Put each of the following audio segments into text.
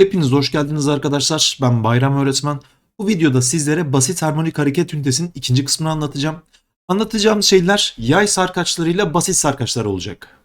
Hepiniz hoş geldiniz arkadaşlar. Ben Bayram Öğretmen. Bu videoda sizlere basit harmonik hareket ünitesinin ikinci kısmını anlatacağım. Anlatacağım şeyler yay sarkaçlarıyla basit sarkaçlar olacak.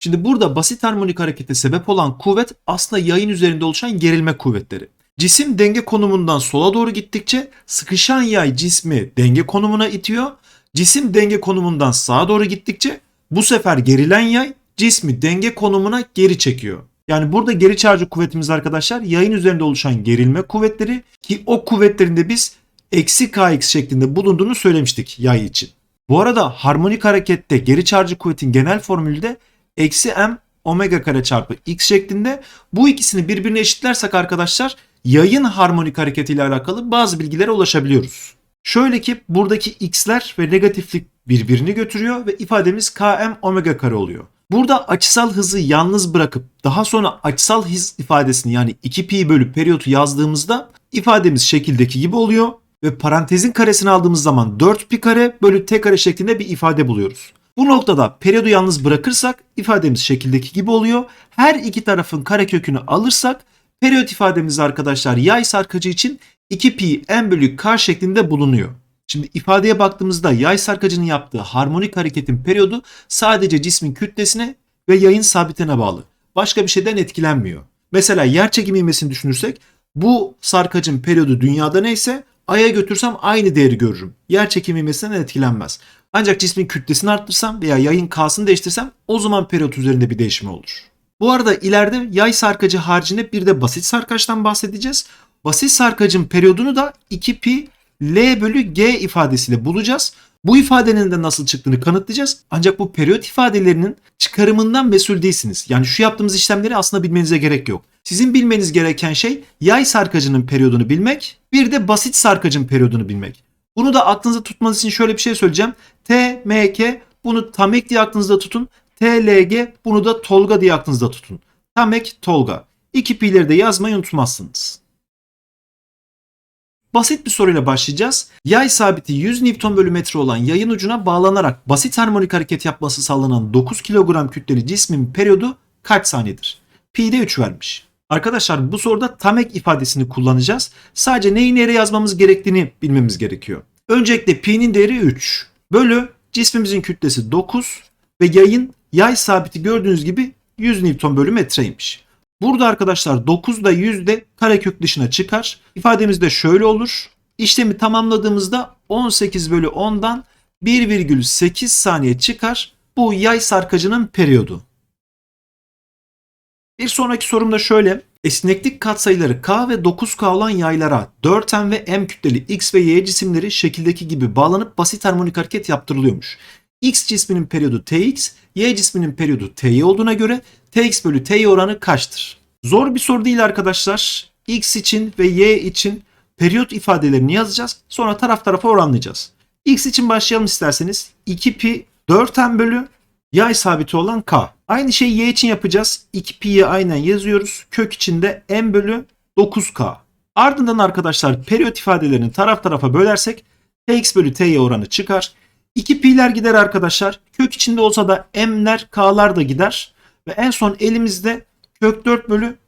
Şimdi burada basit harmonik harekete sebep olan kuvvet aslında yayın üzerinde oluşan gerilme kuvvetleri. Cisim denge konumundan sola doğru gittikçe sıkışan yay cismi denge konumuna itiyor. Cisim denge konumundan sağa doğru gittikçe bu sefer gerilen yay cismi denge konumuna geri çekiyor. Yani burada geri çarjı kuvvetimiz arkadaşlar yayın üzerinde oluşan gerilme kuvvetleri ki o kuvvetlerinde biz eksi kx şeklinde bulunduğunu söylemiştik yay için. Bu arada harmonik harekette geri çarjı kuvvetin genel formülü de eksi m omega kare çarpı x şeklinde. Bu ikisini birbirine eşitlersek arkadaşlar yayın harmonik hareketiyle alakalı bazı bilgilere ulaşabiliyoruz. Şöyle ki buradaki x'ler ve negatiflik birbirini götürüyor ve ifademiz km omega kare oluyor. Burada açısal hızı yalnız bırakıp daha sonra açısal hız ifadesini yani 2pi bölü periyotu yazdığımızda ifademiz şekildeki gibi oluyor ve parantezin karesini aldığımız zaman 4pi kare bölü t kare şeklinde bir ifade buluyoruz. Bu noktada periyodu yalnız bırakırsak ifademiz şekildeki gibi oluyor. Her iki tarafın karekökünü alırsak periyot ifademiz arkadaşlar yay sarkacı için 2pi n bölü k şeklinde bulunuyor. Şimdi ifadeye baktığımızda yay sarkacının yaptığı harmonik hareketin periyodu sadece cismin kütlesine ve yayın sabitine bağlı. Başka bir şeyden etkilenmiyor. Mesela yer çekimi ivmesini düşünürsek bu sarkacın periyodu dünyada neyse Ay'a götürsem aynı değeri görürüm. Yer çekimi ivmesinden etkilenmez. Ancak cismin kütlesini arttırsam veya yayın K'sını değiştirsem o zaman periyot üzerinde bir değişme olur. Bu arada ileride yay sarkacı haricinde bir de basit sarkaçtan bahsedeceğiz. Basit sarkacın periyodunu da 2pi L bölü G ifadesiyle bulacağız. Bu ifadenin de nasıl çıktığını kanıtlayacağız. Ancak bu periyot ifadelerinin çıkarımından mesul değilsiniz. Yani şu yaptığımız işlemleri aslında bilmenize gerek yok. Sizin bilmeniz gereken şey yay sarkacının periyodunu bilmek, bir de basit sarkacın periyodunu bilmek. Bunu da aklınızda tutmanız için şöyle bir şey söyleyeceğim. T, M, K bunu Tamek diye aklınızda tutun. T, L, G bunu da Tolga diye aklınızda tutun. Tamek, Tolga. İki pi'leri de yazmayı unutmazsınız. Basit bir soruyla başlayacağız. Yay sabiti 100 Newton bölü metre olan yayın ucuna bağlanarak basit harmonik hareket yapması sağlanan 9 kilogram kütleli cismin periyodu kaç saniyedir? Pi'de 3 vermiş. Arkadaşlar bu soruda tamek ifadesini kullanacağız. Sadece neyi nereye yazmamız gerektiğini bilmemiz gerekiyor. Öncelikle pi'nin değeri 3. Bölü cismimizin kütlesi 9 ve yayın yay sabiti gördüğünüz gibi 100 Newton bölü metreymiş. Burada arkadaşlar 9 da 100 de karekök dışına çıkar. İfademiz de şöyle olur. İşlemi tamamladığımızda 18 bölü 10'dan 1,8 saniye çıkar. Bu yay sarkacının periyodu. Bir sonraki sorum da şöyle. Esneklik katsayıları K ve 9K olan yaylara 4M ve M kütleli X ve Y cisimleri şekildeki gibi bağlanıp basit harmonik hareket yaptırılıyormuş. X cisminin periyodu Tx, Y cisminin periyodu Ty olduğuna göre Tx bölü Ty oranı kaçtır? Zor bir soru değil arkadaşlar. X için ve Y için periyot ifadelerini yazacağız. Sonra taraf tarafa oranlayacağız. X için başlayalım isterseniz. 2pi 4m bölü yay sabiti olan k. Aynı şeyi y için yapacağız. 2pi'yi aynen yazıyoruz. Kök içinde m bölü 9k. Ardından arkadaşlar periyot ifadelerini taraf tarafa bölersek tx bölü ty oranı çıkar. 2pi'ler gider arkadaşlar. Kök içinde olsa da m'ler k'lar da gider. Ve en son elimizde kök 4 bölü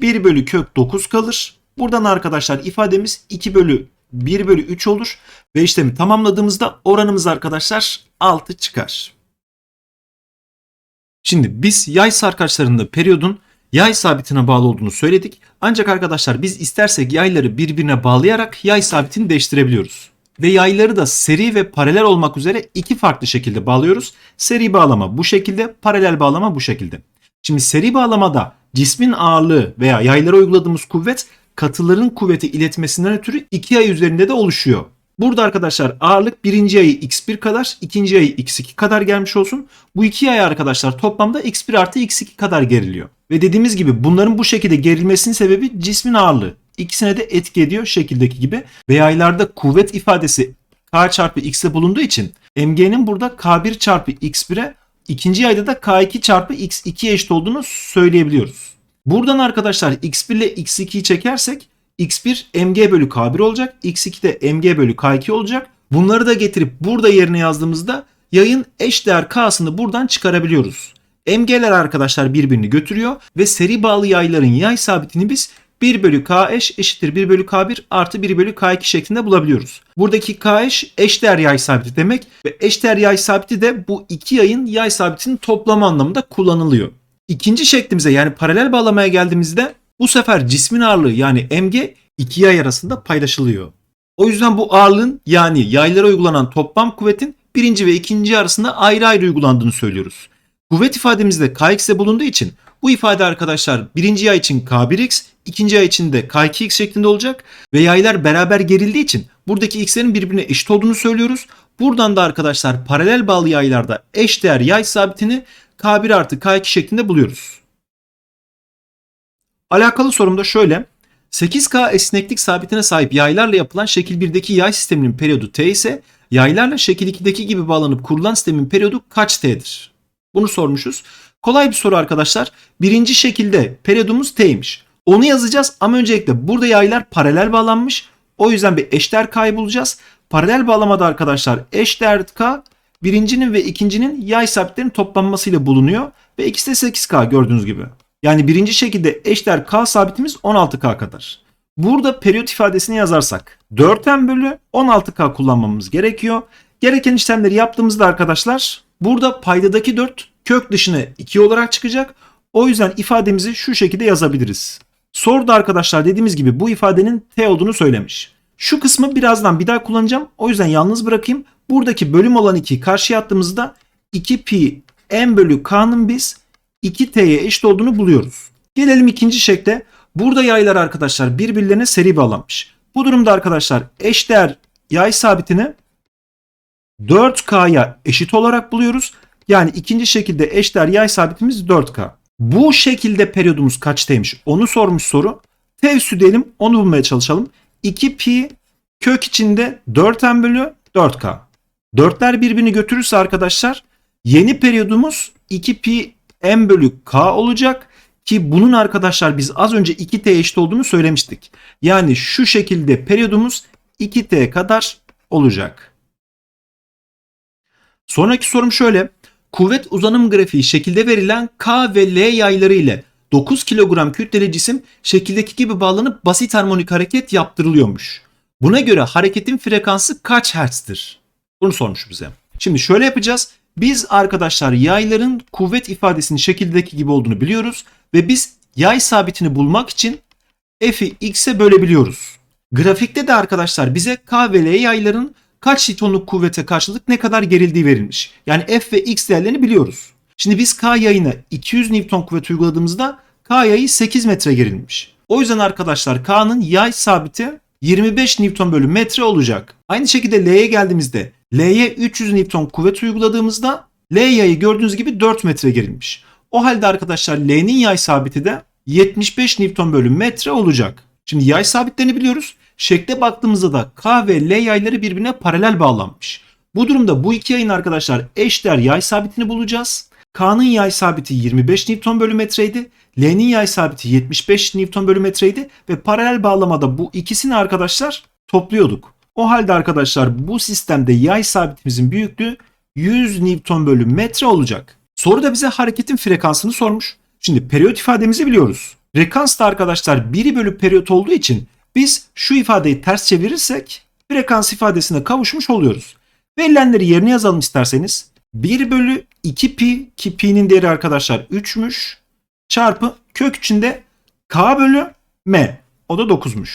1 bölü kök 9 kalır. Buradan arkadaşlar ifademiz 2 bölü 1 bölü 3 olur. Ve işlemi tamamladığımızda oranımız arkadaşlar 6 çıkar. Şimdi biz yay sarkaçlarında periyodun yay sabitine bağlı olduğunu söyledik. Ancak arkadaşlar biz istersek yayları birbirine bağlayarak yay sabitini değiştirebiliyoruz. Ve yayları da seri ve paralel olmak üzere iki farklı şekilde bağlıyoruz. Seri bağlama bu şekilde, paralel bağlama bu şekilde. Şimdi seri bağlamada cismin ağırlığı veya yaylara uyguladığımız kuvvet katıların kuvveti iletmesinden ötürü iki yay üzerinde de oluşuyor. Burada arkadaşlar ağırlık birinci yayı x1 kadar, ikinci yayı x2 kadar gelmiş olsun. Bu iki yay arkadaşlar toplamda x1 artı x2 kadar geriliyor. Ve dediğimiz gibi bunların bu şekilde gerilmesinin sebebi cismin ağırlığı. İkisine de etki ediyor şekildeki gibi. Yaylarda kuvvet ifadesi k çarpı x'e bulunduğu için mg'nin burada k1 çarpı x1'e ikinci yayda da k2 çarpı x2'ye eşit olduğunu söyleyebiliyoruz. Buradan arkadaşlar x1 ile x2'yi çekersek x1 mg bölü k1 olacak. x2 de mg bölü k2 olacak. Bunları da getirip burada yerine yazdığımızda yayın eş değer k'sını buradan çıkarabiliyoruz. MG'ler arkadaşlar birbirini götürüyor ve seri bağlı yayların yay sabitini biz 1 bölü k eş eşittir 1 bölü k1 artı 1 bölü k2 şeklinde bulabiliyoruz. Buradaki k eş eşdeğer yay sabiti demek ve eşdeğer yay sabiti de bu iki yayın yay sabitinin toplamı anlamında kullanılıyor. İkinci şeklimize yani paralel bağlamaya geldiğimizde bu sefer cismin ağırlığı yani mg iki yay arasında paylaşılıyor. O yüzden bu ağırlığın yani yaylara uygulanan toplam kuvvetin birinci ve ikinci arasında ayrı ayrı uygulandığını söylüyoruz. Kuvvet ifademizde kx'de bulunduğu için bu ifade arkadaşlar birinci yay için k1x, ikinci yay için de k2x şeklinde olacak ve yaylar beraber gerildiği için buradaki x'lerin birbirine eşit olduğunu söylüyoruz. Buradan da arkadaşlar paralel bağlı yaylarda eşdeğer yay sabitini k1 artı k2 şeklinde buluyoruz. Alakalı sorum da şöyle. 8K esneklik sabitine sahip yaylarla yapılan şekil 1'deki yay sisteminin periyodu T ise yaylarla şekil 2'deki gibi bağlanıp kurulan sistemin periyodu kaç T'dir? Bunu sormuşuz. Kolay bir soru arkadaşlar. Birinci şekilde periyodumuz T'ymiş. Onu yazacağız ama öncelikle burada yaylar paralel bağlanmış. O yüzden bir eşdeğer K'yı bulacağız. Paralel bağlamada arkadaşlar eşdeğer K birincinin ve ikincinin yay sabitlerinin toplanmasıyla bulunuyor. Ve ikisi de 8K gördüğünüz gibi. Yani birinci şekilde eşdeğer K sabitimiz 16K kadar. Burada periyot ifadesini yazarsak 4M bölü 16K kullanmamız gerekiyor. Gereken işlemleri yaptığımızda arkadaşlar burada paydadaki 4 kök dışına 2 olarak çıkacak. O yüzden ifademizi şu şekilde yazabiliriz. Soruda arkadaşlar dediğimiz gibi bu ifadenin T olduğunu söylemiş. Şu kısmı birazdan bir daha kullanacağım. O yüzden yalnız bırakayım. Buradaki bölüm olan 2'yi karşıya attığımızda 2pi m bölü k'nın biz 2t'ye eşit olduğunu buluyoruz. Gelelim ikinci şekle. Burada yaylar arkadaşlar birbirlerine seri bağlanmış. Bu durumda arkadaşlar eşdeğer yay sabitini 4K'ya eşit olarak buluyoruz. Yani ikinci şekilde eşdeğer yay sabitimiz 4K. Bu şekilde periyodumuz kaçtaymış onu sormuş soru. T üssü diyelim onu bulmaya çalışalım. 2pi kök içinde 4m bölü 4K. Dörtler birbirini götürürse arkadaşlar yeni periyodumuz 2pi m bölü k olacak. Ki bunun arkadaşlar biz az önce 2t eşit olduğunu söylemiştik. Yani şu şekilde periyodumuz 2t kadar olacak. Sonraki sorum şöyle. Kuvvet uzanım grafiği şekilde verilen K ve L yayları ile 9 kilogram kütleli cisim şekildeki gibi bağlanıp basit harmonik hareket yaptırılıyormuş. Buna göre hareketin frekansı kaç hertz'tir? Bunu sormuş bize. Şimdi şöyle yapacağız. Biz arkadaşlar yayların kuvvet ifadesinin şekildeki gibi olduğunu biliyoruz ve biz yay sabitini bulmak için f'i x'e bölebiliyoruz. Grafikte de arkadaşlar bize k ve l yayların kaç Newton'luk kuvvete karşılık ne kadar gerildiği verilmiş. Yani f ve x değerlerini biliyoruz. Şimdi biz k yayına 200 Newton kuvvet uyguladığımızda k yayı 8 metre gerilmiş. O yüzden arkadaşlar k'nın yay sabiti 25 Newton bölü metre olacak. Aynı şekilde L'ye geldiğimizde L'ye 300 Newton kuvvet uyguladığımızda L yayı gördüğünüz gibi 4 metre gerilmiş. O halde arkadaşlar L'nin yay sabiti de 75 Newton bölü metre olacak. Şimdi yay sabitlerini biliyoruz. Şekle baktığımızda da K ve L yayları birbirine paralel bağlanmış. Bu durumda bu iki yayın arkadaşlar eşdeğer yay sabitini bulacağız. K'nın yay sabiti 25 Newton bölü metreydi. L'nin yay sabiti 75 Newton bölü metreydi ve paralel bağlamada bu ikisini arkadaşlar topluyorduk. O halde arkadaşlar bu sistemde yay sabitimizin büyüklüğü 100 Newton bölü metre olacak. Soruda bize hareketin frekansını sormuş. Şimdi periyot ifademizi biliyoruz. Frekans da arkadaşlar 1 bölü periyot olduğu için biz şu ifadeyi ters çevirirsek frekans ifadesine kavuşmuş oluyoruz. Verilenleri yerine yazalım isterseniz. 1 bölü 2 pi ki pi'nin değeri arkadaşlar 3'müş çarpı kök içinde k bölü m o da 9'muş.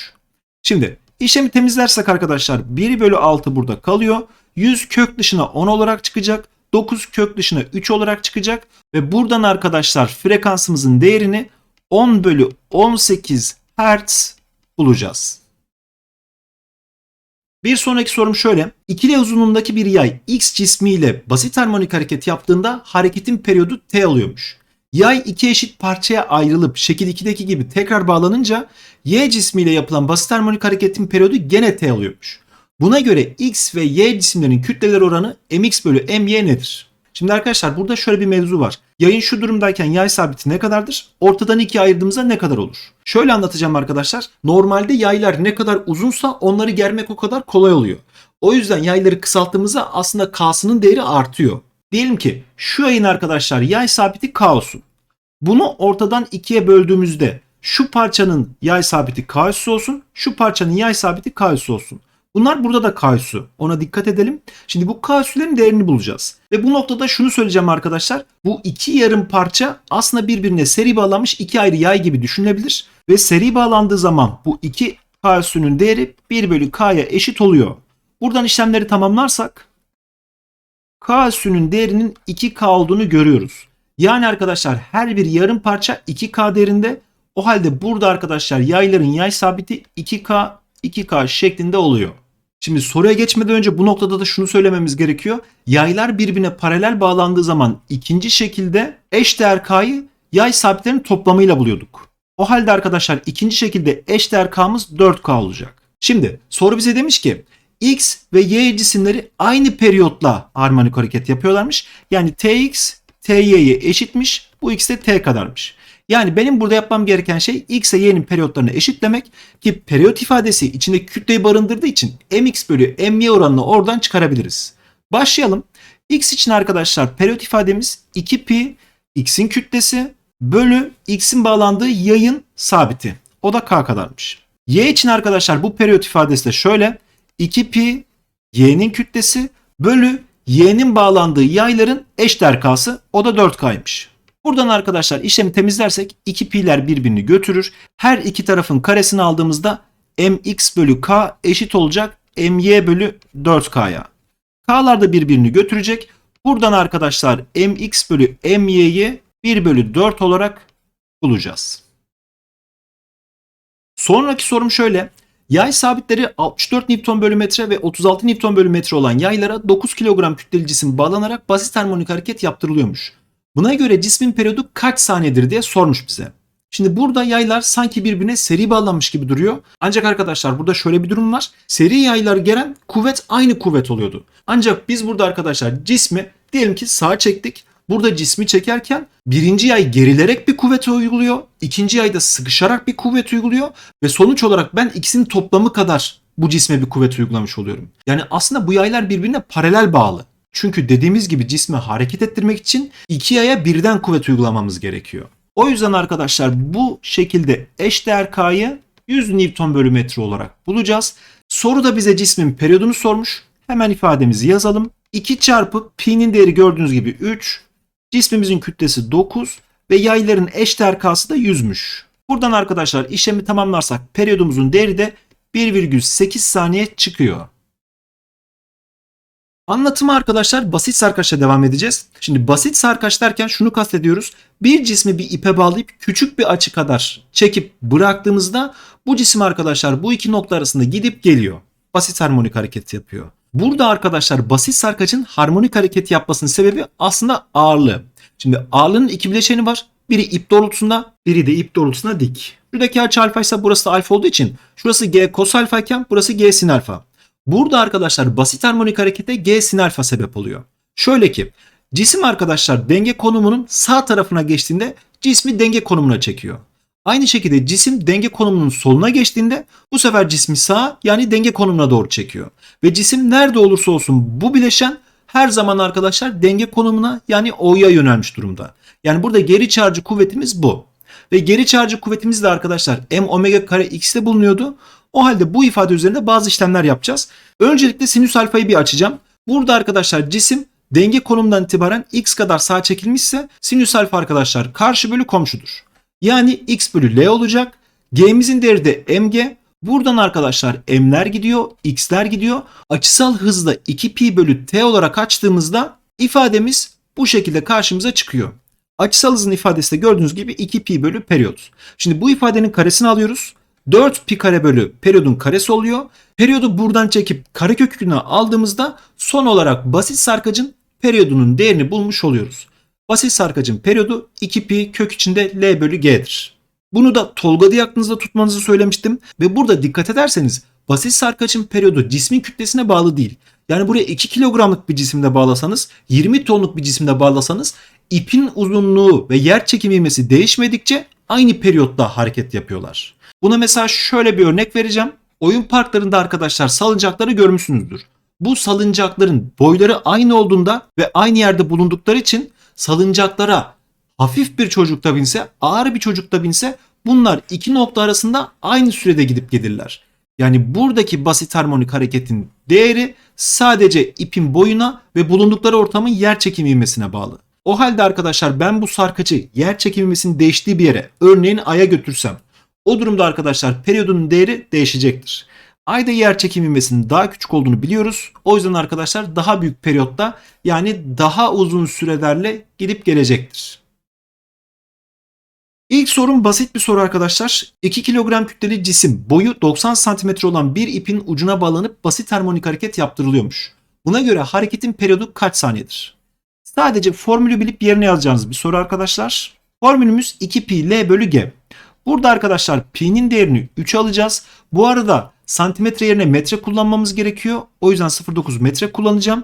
Şimdi işlemi temizlersek arkadaşlar 1 bölü 6 burada kalıyor. 100 kök dışına 10 olarak çıkacak. 9 kök dışına 3 olarak çıkacak. Ve buradan arkadaşlar frekansımızın değerini 10 bölü 18 Hz bulacağız. Bir sonraki sorum şöyle. İkili uzunluğundaki bir yay X cismiyle basit harmonik hareket yaptığında hareketin periyodu T alıyormuş. Yay iki eşit parçaya ayrılıp şekil 2'deki gibi tekrar bağlanınca Y cismiyle yapılan basit harmonik hareketin periyodu gene T alıyormuş. Buna göre X ve Y cisimlerin kütleler oranı mx bölü my nedir? Şimdi arkadaşlar burada şöyle bir mevzu var. Yayın şu durumdayken yay sabiti ne kadardır? Ortadan ikiye ayırdığımızda ne kadar olur? Şöyle anlatacağım arkadaşlar. Normalde yaylar ne kadar uzunsa onları germek o kadar kolay oluyor. O yüzden yayları kısalttığımızda aslında K'sının değeri artıyor. Diyelim ki şu yayın arkadaşlar yay sabiti K olsun. Bunu ortadan ikiye böldüğümüzde şu parçanın yay sabiti K olsun. Şu parçanın yay sabiti K olsun. Bunlar burada da K üssü. Ona dikkat edelim. Şimdi bu K üssülerin değerini bulacağız. Ve bu noktada şunu söyleyeceğim arkadaşlar. Bu iki yarım parça aslında birbirine seri bağlanmış iki ayrı yay gibi düşünülebilir. Ve seri bağlandığı zaman bu iki K üssünün değeri 1 bölü K'ya eşit oluyor. Buradan işlemleri tamamlarsak K üssünün değerinin 2K olduğunu görüyoruz. Yani arkadaşlar her bir yarım parça 2K değerinde. O halde burada arkadaşlar yayların yay sabiti 2K 2K şeklinde oluyor. Şimdi soruya geçmeden önce bu noktada da şunu söylememiz gerekiyor. Yaylar birbirine paralel bağlandığı zaman ikinci şekilde eş değer K'yı yay sabitlerin toplamıyla buluyorduk. O halde arkadaşlar ikinci şekilde eş değer K'mız 4K olacak. Şimdi soru bize demiş ki X ve Y cisimleri aynı periyotla harmonik hareket yapıyorlarmış. Yani Tx Ty'ye eşitmiş. Bu X de T kadarmış. Yani benim burada yapmam gereken şey X ve Y'nin periyotlarını eşitlemek ki periyot ifadesi içinde kütleyi barındırdığı için mx bölü my oranını oradan çıkarabiliriz. Başlayalım. X için arkadaşlar periyot ifademiz 2pi x'in kütlesi bölü x'in bağlandığı yayın sabiti. O da k kadarmış. Y için arkadaşlar bu periyot ifadesi de şöyle 2pi y'nin kütlesi bölü y'nin bağlandığı yayların eşdeğer k'sı o da 4k'ymış. Buradan arkadaşlar işlemi temizlersek 2 pi'ler birbirini götürür. Her iki tarafın karesini aldığımızda mx bölü k eşit olacak my bölü 4k'ya. K'lar da birbirini götürecek. Buradan arkadaşlar mx bölü my'yi 1 bölü 4 olarak bulacağız. Sonraki sorum şöyle. Yay sabitleri 64 Newton bölü metre ve 36 Newton bölü metre olan yaylara 9 kilogram kütleli cisim bağlanarak basit harmonik hareket yaptırılıyormuş. Buna göre cismin periyodu kaç saniyedir diye sormuş bize. Şimdi burada yaylar sanki birbirine seri bağlanmış gibi duruyor. Ancak arkadaşlar burada şöyle bir durum var. Seri yaylar gelen kuvvet aynı kuvvet oluyordu. Ancak biz burada arkadaşlar cismi diyelim ki sağa çektik. Burada cismi çekerken birinci yay gerilerek bir kuvvet uyguluyor. ikinci yayda sıkışarak bir kuvvet uyguluyor. Ve sonuç olarak ben ikisinin toplamı kadar bu cisme bir kuvvet uygulamış oluyorum. Yani aslında bu yaylar birbirine paralel bağlı. Çünkü dediğimiz gibi cismi hareket ettirmek için iki yaya birden kuvvet uygulamamız gerekiyor. O yüzden arkadaşlar bu şekilde eşdeğer K'yı 100 Newton bölü metre olarak bulacağız. Soruda bize cismin periyodunu sormuş. Hemen ifademizi yazalım. 2 çarpı pi'nin değeri gördüğünüz gibi 3. Cismimizin kütlesi 9 ve yayların eşdeğer K'sı da 100'müş. Buradan arkadaşlar işlemi tamamlarsak periyodumuzun değeri de 1,8 saniye çıkıyor. Anlatıma arkadaşlar basit sarkaçla devam edeceğiz. Şimdi basit sarkaç derken şunu kastediyoruz. Bir cismi bir ipe bağlayıp küçük bir açı kadar çekip bıraktığımızda bu cisim arkadaşlar bu iki nokta arasında gidip geliyor. Basit harmonik hareket yapıyor. Burada arkadaşlar basit sarkaçın harmonik hareket yapmasının sebebi aslında ağırlığı. Şimdi ağırlığın iki bileşeni var. Biri ip doğrultusunda, biri de ip doğrultusuna dik. Şuradaki açı alfa ise burası da alfa olduğu için şurası g kos alfa iken burası g sin alfa. Burada arkadaşlar basit harmonik harekete G sin alfa sebep oluyor. Şöyle ki cisim arkadaşlar denge konumunun sağ tarafına geçtiğinde cismi denge konumuna çekiyor. Aynı şekilde cisim denge konumunun soluna geçtiğinde bu sefer cismi sağa yani denge konumuna doğru çekiyor. Ve cisim nerede olursa olsun bu bileşen her zaman arkadaşlar denge konumuna yani O'ya yönelmiş durumda. Yani burada geri çarjı kuvvetimiz bu. Ve geri çarjı kuvvetimiz de arkadaşlar m omega kare x'te bulunuyordu. O halde bu ifade üzerinde bazı işlemler yapacağız. Öncelikle sinüs alfayı bir açacağım. Burada arkadaşlar cisim denge konumundan itibaren x kadar sağa çekilmişse sinüs alfa arkadaşlar karşı bölü komşudur. Yani x bölü l olacak. G'mizin değeri de mg. Buradan arkadaşlar m'ler gidiyor, x'ler gidiyor. Açısal hızla 2pi bölü t olarak açtığımızda ifademiz bu şekilde karşımıza çıkıyor. Açısal hızın ifadesi de gördüğünüz gibi 2pi bölü periyot. Şimdi bu ifadenin karesini alıyoruz. 4 pi kare bölü periyodun karesi oluyor. Periyodu buradan çekip karekökünü aldığımızda son olarak basit sarkacın periyodunun değerini bulmuş oluyoruz. Basit sarkacın periyodu 2 pi kök içinde L bölü G'dir. Bunu da Tolga diye aklınızda tutmanızı söylemiştim ve burada dikkat ederseniz basit sarkaçın periyodu cismin kütlesine bağlı değil. Yani buraya 2 kilogramlık bir cisimde bağlasanız, 20 tonluk bir cisimde bağlasanız ipin uzunluğu ve yer çekim ivmesi değişmedikçe aynı periyotta hareket yapıyorlar. Buna mesela şöyle bir örnek vereceğim. Oyun parklarında arkadaşlar salıncakları görmüşsünüzdür. Bu salıncakların boyları aynı olduğunda ve aynı yerde bulundukları için salıncaklara hafif bir çocuk da binse, ağır bir çocuk da binse bunlar iki nokta arasında aynı sürede gidip gelirler. Yani buradaki basit harmonik hareketin değeri sadece ipin boyuna ve bulundukları ortamın yer çekimi ivmesine bağlı. O halde arkadaşlar ben bu sarkacı yer çekimi ivmesinin değiştiği bir yere örneğin aya götürsem o durumda arkadaşlar periyodunun değeri değişecektir. Ayda yer çekimi ivmesinin daha küçük olduğunu biliyoruz. O yüzden arkadaşlar daha büyük periyotta yani daha uzun sürelerle gidip gelecektir. İlk sorum basit bir soru arkadaşlar. 2 kilogram kütleli cisim boyu 90 santimetre olan bir ipin ucuna bağlanıp basit harmonik hareket yaptırılıyormuş. Buna göre hareketin periyodu kaç saniyedir? Sadece formülü bilip yerine yazacağınız bir soru arkadaşlar. Formülümüz 2 pi l bölü g. Burada arkadaşlar pi'nin değerini 3 alacağız. Bu arada santimetre yerine metre kullanmamız gerekiyor. O yüzden 0.9 metre kullanacağım.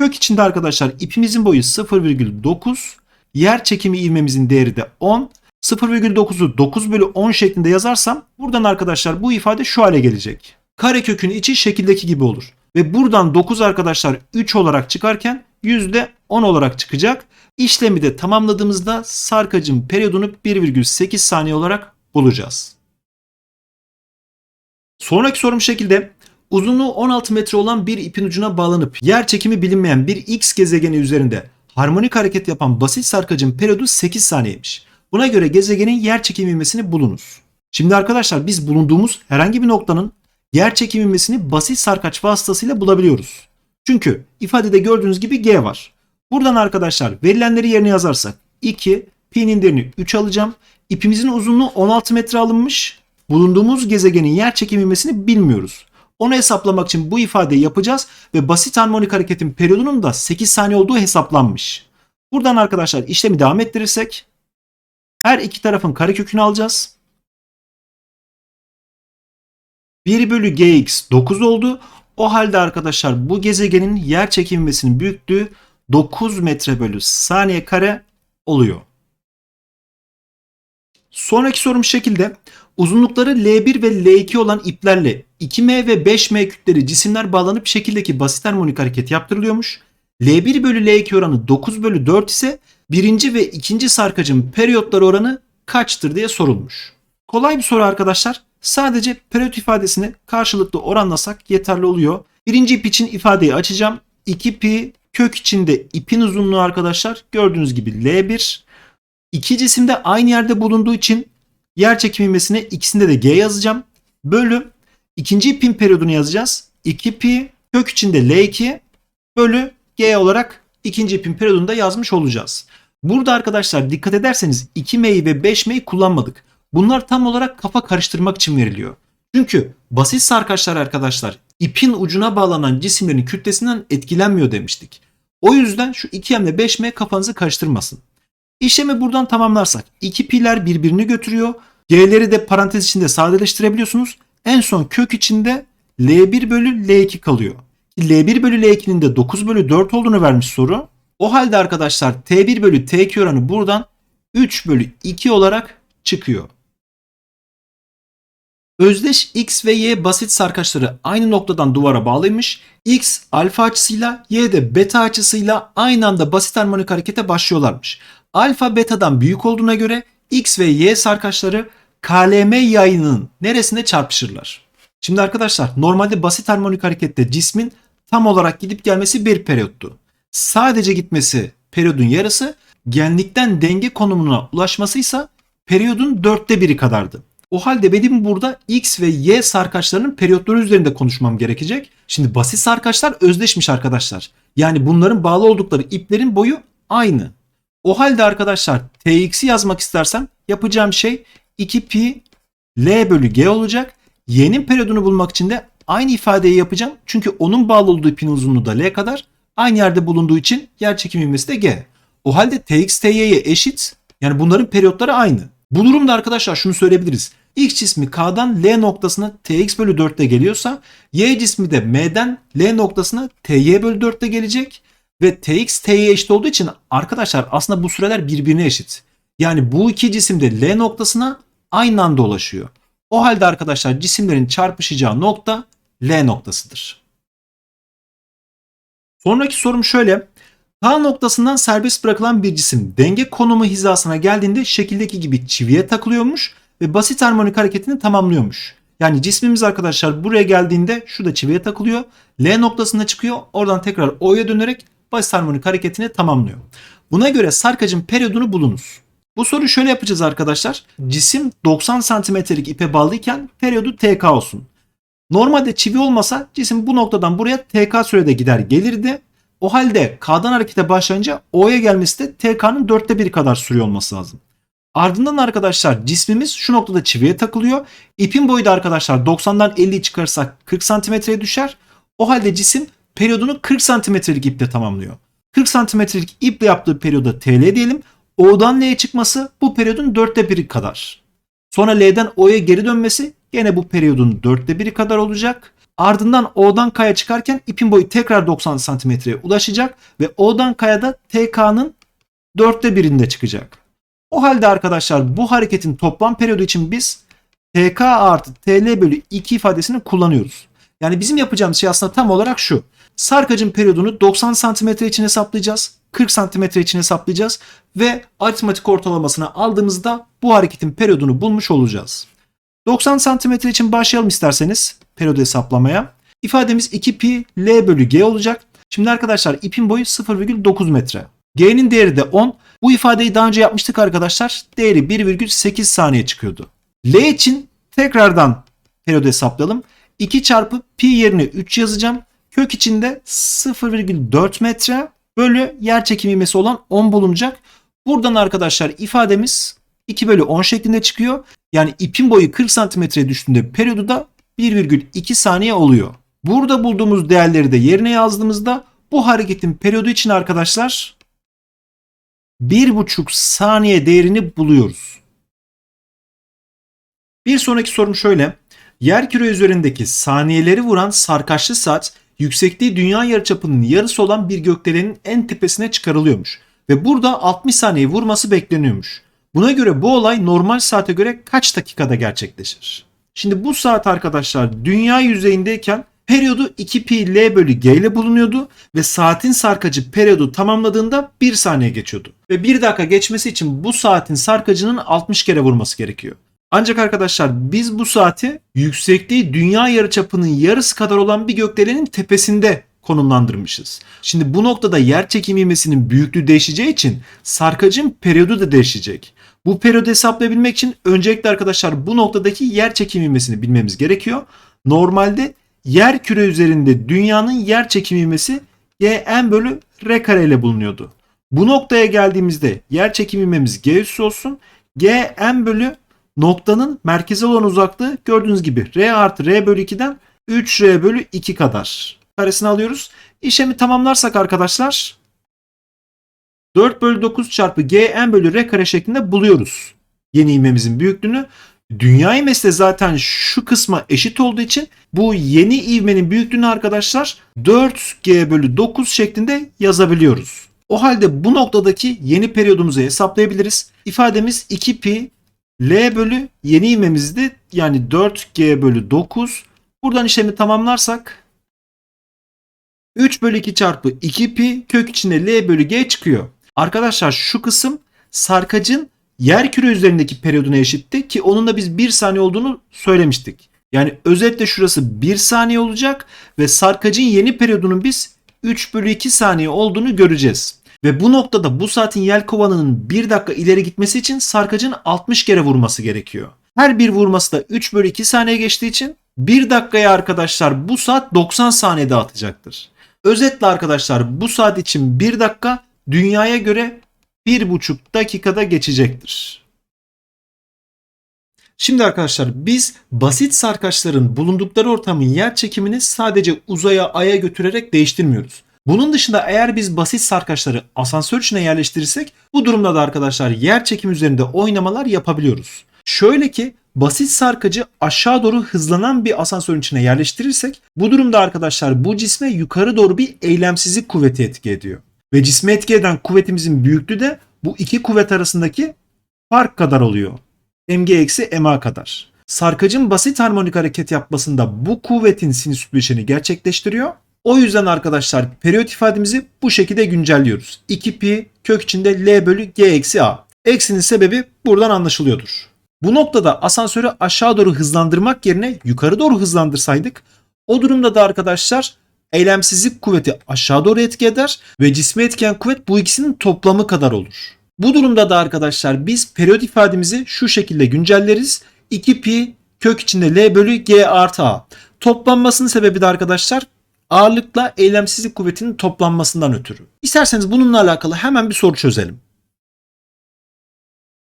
Kök içinde arkadaşlar ipimizin boyu 0,9. Yer çekimi ivmemizin değeri de 10. 0,9'u 9 bölü 10 şeklinde yazarsam buradan arkadaşlar bu ifade şu hale gelecek. Karekökün içi şekildeki gibi olur. Ve buradan 9 arkadaşlar 3 olarak çıkarken %10 olarak çıkacak. İşlemi de tamamladığımızda sarkacın periyodunu 1,8 saniye olarak bulacağız. Sonraki sorum şekilde. Uzunluğu 16 metre olan bir ipin ucuna bağlanıp yer çekimi bilinmeyen bir X gezegeni üzerinde harmonik hareket yapan basit sarkacın periyodu 8 saniyeymiş. Buna göre gezegenin yer çekimi ivmesini bulunuz. Şimdi arkadaşlar biz bulunduğumuz herhangi bir noktanın yer çekimi ivmesini basit sarkaç vasıtasıyla bulabiliyoruz. Çünkü ifadede gördüğünüz gibi G var. Buradan arkadaşlar verilenleri yerine yazarsak 2, pi'nin değerini 3 alacağım. İpimizin uzunluğu 16 metre alınmış. Bulunduğumuz gezegenin yer çekimi ivmesini bilmiyoruz. Onu hesaplamak için bu ifadeyi yapacağız ve basit harmonik hareketin periyodunun da 8 saniye olduğu hesaplanmış. Buradan arkadaşlar işlemi devam ettirirsek her iki tarafın karekökünü alacağız. 1 bölü gx 9 oldu. O halde arkadaşlar bu gezegenin yer çekilmesinin büyüklüğü 9 metre bölü saniye kare oluyor. Sonraki sorum şekilde uzunlukları L1 ve L2 olan iplerle 2M ve 5M kütleli cisimler bağlanıp şekildeki basit harmonik hareket yaptırılıyormuş. L1 bölü L2 oranı 9 bölü 4 ise birinci ve ikinci sarkacın periyotları oranı kaçtır diye sorulmuş. Kolay bir soru arkadaşlar. Sadece periyot ifadesini karşılıklı oranlasak yeterli oluyor. Birinci ip için ifadeyi açacağım. 2 pi kök içinde ipin uzunluğu arkadaşlar gördüğünüz gibi L1. İki cisim de aynı yerde bulunduğu için yer çekimi ivmesine ikisinde de G yazacağım. Bölü ikinci ipin periyodunu yazacağız. 2 pi kök içinde L2 bölü G olarak ikinci ipin periyodunu da yazmış olacağız. Burada arkadaşlar dikkat ederseniz 2M'yi ve 5M'yi kullanmadık. Bunlar tam olarak kafa karıştırmak için veriliyor. Çünkü basit sarkaçlar arkadaşlar ipin ucuna bağlanan cisimlerin kütlesinden etkilenmiyor demiştik. O yüzden şu 2M ve 5M kafanızı karıştırmasın. İşlemi buradan tamamlarsak 2 pi'ler birbirini götürüyor. G'leri de parantez içinde sadeleştirebiliyorsunuz. En son kök içinde L1 bölü L2 kalıyor. L1 bölü L2'nin de 9 bölü 4 olduğunu vermiş soru. O halde arkadaşlar T1 bölü T2 oranı buradan 3 bölü 2 olarak çıkıyor. Özdeş X ve Y basit sarkaçları aynı noktadan duvara bağlıymış. X alfa açısıyla Y de beta açısıyla aynı anda basit harmonik harekete başlıyorlarmış. Alfa betadan büyük olduğuna göre X ve Y sarkaçları KLM yayının neresinde çarpışırlar? Şimdi arkadaşlar normalde basit harmonik harekette cismin tam olarak gidip gelmesi bir periyottu. Sadece gitmesi periyodun yarısı, genlikten denge konumuna ulaşmasıysa periyodun dörtte biri kadardı. O halde benim burada X ve Y sarkaçlarının periyotları üzerinde konuşmam gerekecek. Şimdi basit sarkaçlar özdeşmiş arkadaşlar. Yani bunların bağlı oldukları iplerin boyu aynı. O halde arkadaşlar Tx'i yazmak istersem yapacağım şey 2pi L bölü G olacak. Y'nin periyodunu bulmak için de aynı ifadeyi yapacağım. Çünkü onun bağlı olduğu ipin uzunluğu da L kadar. Aynı yerde bulunduğu için yer çekim ivmesi de G. O halde Tx Ty'ye eşit. Yani bunların periyotları aynı. Bu durumda arkadaşlar şunu söyleyebiliriz. X cismi K'dan L noktasına Tx bölü 4'te geliyorsa Y cismi de M'den L noktasına Ty bölü 4'te gelecek. Ve Tx Ty'ye eşit olduğu için arkadaşlar aslında bu süreler birbirine eşit. Yani bu iki cisim de L noktasına aynı anda ulaşıyor. O halde arkadaşlar cisimlerin çarpışacağı nokta L noktasıdır. Sonraki sorum şöyle. K noktasından serbest bırakılan bir cisim denge konumu hizasına geldiğinde şekildeki gibi çiviye takılıyormuş ve basit harmonik hareketini tamamlıyormuş. Yani cismimiz arkadaşlar buraya geldiğinde şurada çiviye takılıyor. L noktasına çıkıyor. Oradan tekrar O'ya dönerek basit harmonik hareketini tamamlıyor. Buna göre sarkacın periyodunu bulunuz. Bu soruyu şöyle yapacağız arkadaşlar. Cisim 90 santimetrelik ipe bağlıyken periyodu TK olsun. Normalde çivi olmasa cisim bu noktadan buraya TK sürede gider gelirdi. O halde K'dan harekete başlayınca O'ya gelmesi de TK'nın dörtte biri kadar sürüyor olması lazım. Ardından arkadaşlar cismimiz şu noktada çiviye takılıyor. İpin boyu da arkadaşlar 90'dan 50'yi çıkarırsak 40 santimetreye düşer. O halde cisim periyodunu 40 santimetrelik iple tamamlıyor. 40 santimetrelik iple yaptığı periyoda TL diyelim. O'dan L'ye çıkması bu periyodun dörtte biri kadar. Sonra L'den O'ya geri dönmesi gene bu periyodun dörtte biri kadar olacak. Ardından O'dan K'ya çıkarken ipin boyu tekrar 90 santimetreye ulaşacak ve O'dan K'ya da TK'nın dörtte birinde çıkacak. O halde arkadaşlar bu hareketin toplam periyodu için biz TK artı TL bölü 2 ifadesini kullanıyoruz. Yani bizim yapacağımız şey aslında tam olarak şu. Sarkacın periyodunu 90 santimetre için hesaplayacağız. 40 santimetre için hesaplayacağız. Ve aritmatik ortalamasını aldığımızda bu hareketin periyodunu bulmuş olacağız. 90 santimetre için başlayalım isterseniz periyodu hesaplamaya. İfademiz 2 pi L bölü G olacak. Şimdi arkadaşlar ipin boyu 0,9 metre. G'nin değeri de 10. Bu ifadeyi daha önce yapmıştık arkadaşlar. Değeri 1,8 saniye çıkıyordu. L için tekrardan periyodu hesaplayalım. 2 çarpı pi yerine 3 yazacağım. Kök içinde 0,4 metre bölü yer çekim ivmesi olan 10 bulunacak. Buradan arkadaşlar ifademiz 2 bölü 10 şeklinde çıkıyor. Yani ipin boyu 40 santimetreye düştüğünde periyodu da 1,2 saniye oluyor. Burada bulduğumuz değerleri de yerine yazdığımızda bu hareketin periyodu için arkadaşlar 1,5 saniye değerini buluyoruz. Bir sonraki sorum şöyle. Yer küre üzerindeki saniyeleri vuran sarkaçlı saat yüksekliği dünya yarıçapının yarısı olan bir gökdelenin en tepesine çıkarılıyormuş. Ve burada 60 saniye vurması bekleniyormuş. Buna göre bu olay normal saate göre kaç dakikada gerçekleşir? Şimdi bu saat arkadaşlar dünya yüzeyindeyken periyodu 2 pi l bölü g ile bulunuyordu ve saatin sarkacı periyodu tamamladığında 1 saniye geçiyordu. Ve 1 dakika geçmesi için bu saatin sarkacının 60 kere vurması gerekiyor. Ancak arkadaşlar biz bu saati yüksekliği dünya yarıçapının yarısı kadar olan bir gökdelenin tepesinde konumlandırmışız. Şimdi bu noktada yer çekim ivmesinin büyüklüğü değişeceği için sarkacın periyodu da değişecek. Bu periyodu hesaplayabilmek için öncelikle arkadaşlar bu noktadaki yer çekim ivmesini bilmemiz gerekiyor. Normalde yer küre üzerinde dünyanın yer çekim ivmesi Gm bölü r kare ile bulunuyordu. Bu noktaya geldiğimizde yer çekim ivmemiz G üssü olsun. Gm bölü noktanın merkeze olan uzaklığı gördüğünüz gibi r artı r bölü 2'den 3r bölü 2 kadar. Karesini alıyoruz. İşlemi tamamlarsak arkadaşlar 4 bölü 9 çarpı g n bölü r kare şeklinde buluyoruz. Yeni ivmemizin büyüklüğünü. Dünya ivmesi de zaten şu kısma eşit olduğu için bu yeni ivmenin büyüklüğünü arkadaşlar 4g bölü 9 şeklinde yazabiliyoruz. O halde bu noktadaki yeni periyodumuzu hesaplayabiliriz. İfademiz 2 pi L bölü yeni ivmemizdi. Yani 4G bölü 9. Buradan işlemi tamamlarsak 3 bölü 2 çarpı 2 pi kök içinde L bölü G çıkıyor. Arkadaşlar şu kısım sarkacın yer küre üzerindeki periyoduna eşitti ki onun da biz 1 saniye olduğunu söylemiştik. Yani özetle şurası 1 saniye olacak ve sarkacın yeni periyodunun biz 3 bölü 2 saniye olduğunu göreceğiz. Ve bu noktada bu saatin yel kovanının 1 dakika ileri gitmesi için sarkacın 60 kere vurması gerekiyor. Her bir vurması da 3 bölü 2 saniye geçtiği için 1 dakikaya arkadaşlar bu saat 90 saniyede atacaktır. Özetle arkadaşlar bu saat için 1 dakika dünyaya göre 1,5 dakikada geçecektir. Şimdi arkadaşlar biz basit sarkaçların bulundukları ortamın yer çekimini sadece uzaya aya götürerek değiştirmiyoruz. Bunun dışında eğer biz basit sarkaçları asansör içine yerleştirirsek bu durumda da arkadaşlar yer çekim üzerinde oynamalar yapabiliyoruz. Şöyle ki basit sarkacı aşağı doğru hızlanan bir asansörün içine yerleştirirsek bu durumda arkadaşlar bu cisme yukarı doğru bir eylemsizlik kuvveti etki ediyor. Ve cisme etki eden kuvvetimizin büyüklüğü de bu iki kuvvet arasındaki fark kadar oluyor. mg eksi ma kadar. Sarkacın basit harmonik hareket yapmasında bu kuvvetin sinüs bileşeni gerçekleştiriyor O yüzden arkadaşlar periyot ifademizi bu şekilde güncelliyoruz. 2 pi kök içinde L bölü G eksi A. Eksinin sebebi buradan anlaşılıyordur. Bu noktada asansörü aşağı doğru hızlandırmak yerine yukarı doğru hızlandırsaydık o durumda da arkadaşlar eylemsizlik kuvveti aşağı doğru etki eder ve cisme etkileyen kuvvet bu ikisinin toplamı kadar olur. Bu durumda da arkadaşlar biz periyot ifademizi şu şekilde güncelleriz. 2 pi kök içinde L bölü G artı A. Toplanmasının sebebi de arkadaşlar ağırlıkla eylemsizlik kuvvetinin toplanmasından ötürü. İsterseniz bununla alakalı hemen bir soru çözelim.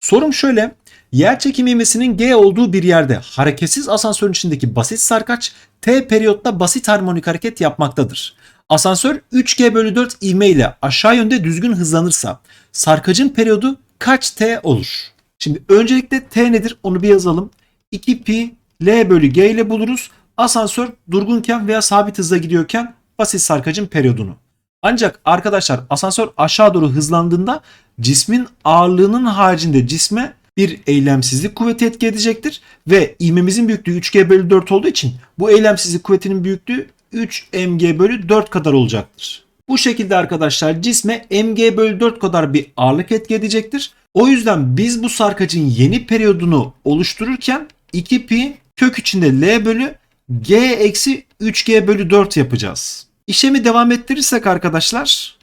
Sorum şöyle. Yer çekimi ivmesinin G olduğu bir yerde hareketsiz asansörün içindeki basit sarkaç T periyotta basit harmonik hareket yapmaktadır. Asansör 3G bölü 4 ivme ile aşağı yönde düzgün hızlanırsa sarkacın periyodu kaç T olur? Şimdi öncelikle T nedir onu bir yazalım. 2 pi L bölü G ile buluruz. Asansör durgunken veya sabit hızla gidiyorken basit sarkacın periyodunu. Ancak arkadaşlar asansör aşağı doğru hızlandığında cismin ağırlığının haricinde cisme bir eylemsizlik kuvveti etki edecektir. Ve ivmemizin büyüklüğü 3G bölü 4 olduğu için bu eylemsizlik kuvvetinin büyüklüğü 3 mg bölü 4 kadar olacaktır. Bu şekilde arkadaşlar cisme mg bölü 4 kadar bir ağırlık etki edecektir. O yüzden biz bu sarkacın yeni periyodunu oluştururken 2 pi kök içinde L bölü G eksi 3G bölü 4 yapacağız. İşlemi devam ettirirsek arkadaşlar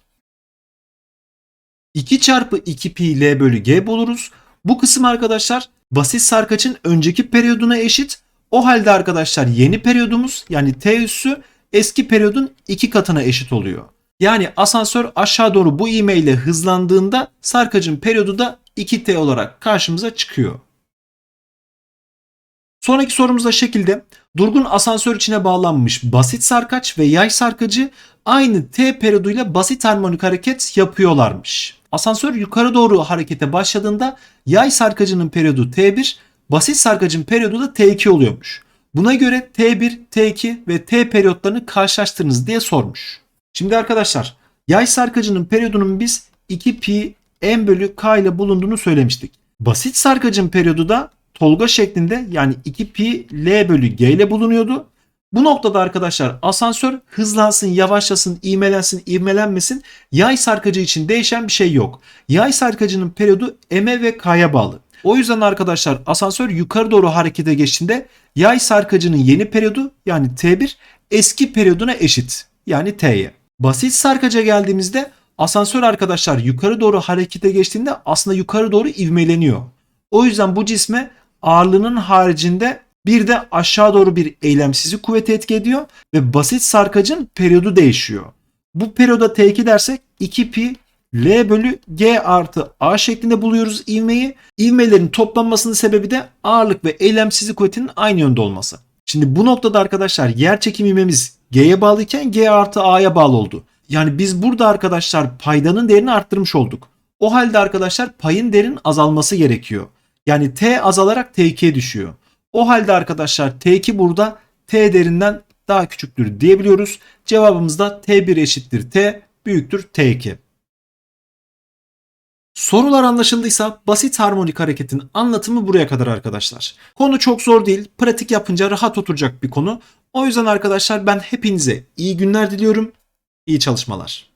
2 çarpı 2 pi L bölü G buluruz. Bu kısım arkadaşlar basit sarkaçın önceki periyoduna eşit. O halde arkadaşlar yeni periyodumuz yani T üssü eski periyodun iki katına eşit oluyor. Yani asansör aşağı doğru bu ivme ile hızlandığında sarkacın periyodu da 2T olarak karşımıza çıkıyor. Sonraki sorumuz da şekilde. Durgun asansör içine bağlanmış basit sarkaç ve yay sarkacı aynı T periyoduyla basit harmonik hareket yapıyorlarmış. Asansör yukarı doğru harekete başladığında yay sarkacının periyodu T1, basit sarkacın periyodu da T2 oluyormuş. Buna göre T1, T2 ve T periyotlarını karşılaştırınız diye sormuş. Şimdi arkadaşlar yay sarkacının periyodunun biz 2 pi m bölü k ile bulunduğunu söylemiştik. Basit sarkacın periyodu da tolga şeklinde yani 2 pi l bölü g ile bulunuyordu. Bu noktada arkadaşlar asansör hızlansın, yavaşlasın, ivmelensin, ivmelenmesin yay sarkacı için değişen bir şey yok. Yay sarkacının periyodu m'e ve k'ya bağlı. O yüzden arkadaşlar asansör yukarı doğru harekete geçtiğinde yay sarkacının yeni periyodu yani T1 eski periyoduna eşit yani T'ye. Basit sarkaca geldiğimizde asansör arkadaşlar yukarı doğru harekete geçtiğinde aslında yukarı doğru ivmeleniyor. O yüzden bu cisme ağırlığının haricinde bir de aşağı doğru bir eylemsizlik kuvveti etki ediyor ve basit sarkacın periyodu değişiyor. Bu periyoda T2 dersek 2 pi L bölü G artı A şeklinde buluyoruz ivmeyi. İvmelerin toplanmasının sebebi de ağırlık ve eylemsizlik kuvvetinin aynı yönde olması. Şimdi bu noktada arkadaşlar yer çekim ivmemiz G'ye bağlıyken G artı A'ya bağlı oldu. Yani biz burada arkadaşlar paydanın değerini arttırmış olduk. O halde arkadaşlar payın değerinin azalması gerekiyor. Yani T azalarak T2'ye düşüyor. O halde arkadaşlar T2 burada T değerinden daha küçüktür diyebiliyoruz. Cevabımız da T1 eşittir T büyüktür T2. Sorular anlaşıldıysa basit harmonik hareketin anlatımı buraya kadar arkadaşlar. Konu çok zor değil. Pratik yapınca rahat oturacak bir konu. O yüzden arkadaşlar ben hepinize iyi günler diliyorum. İyi çalışmalar.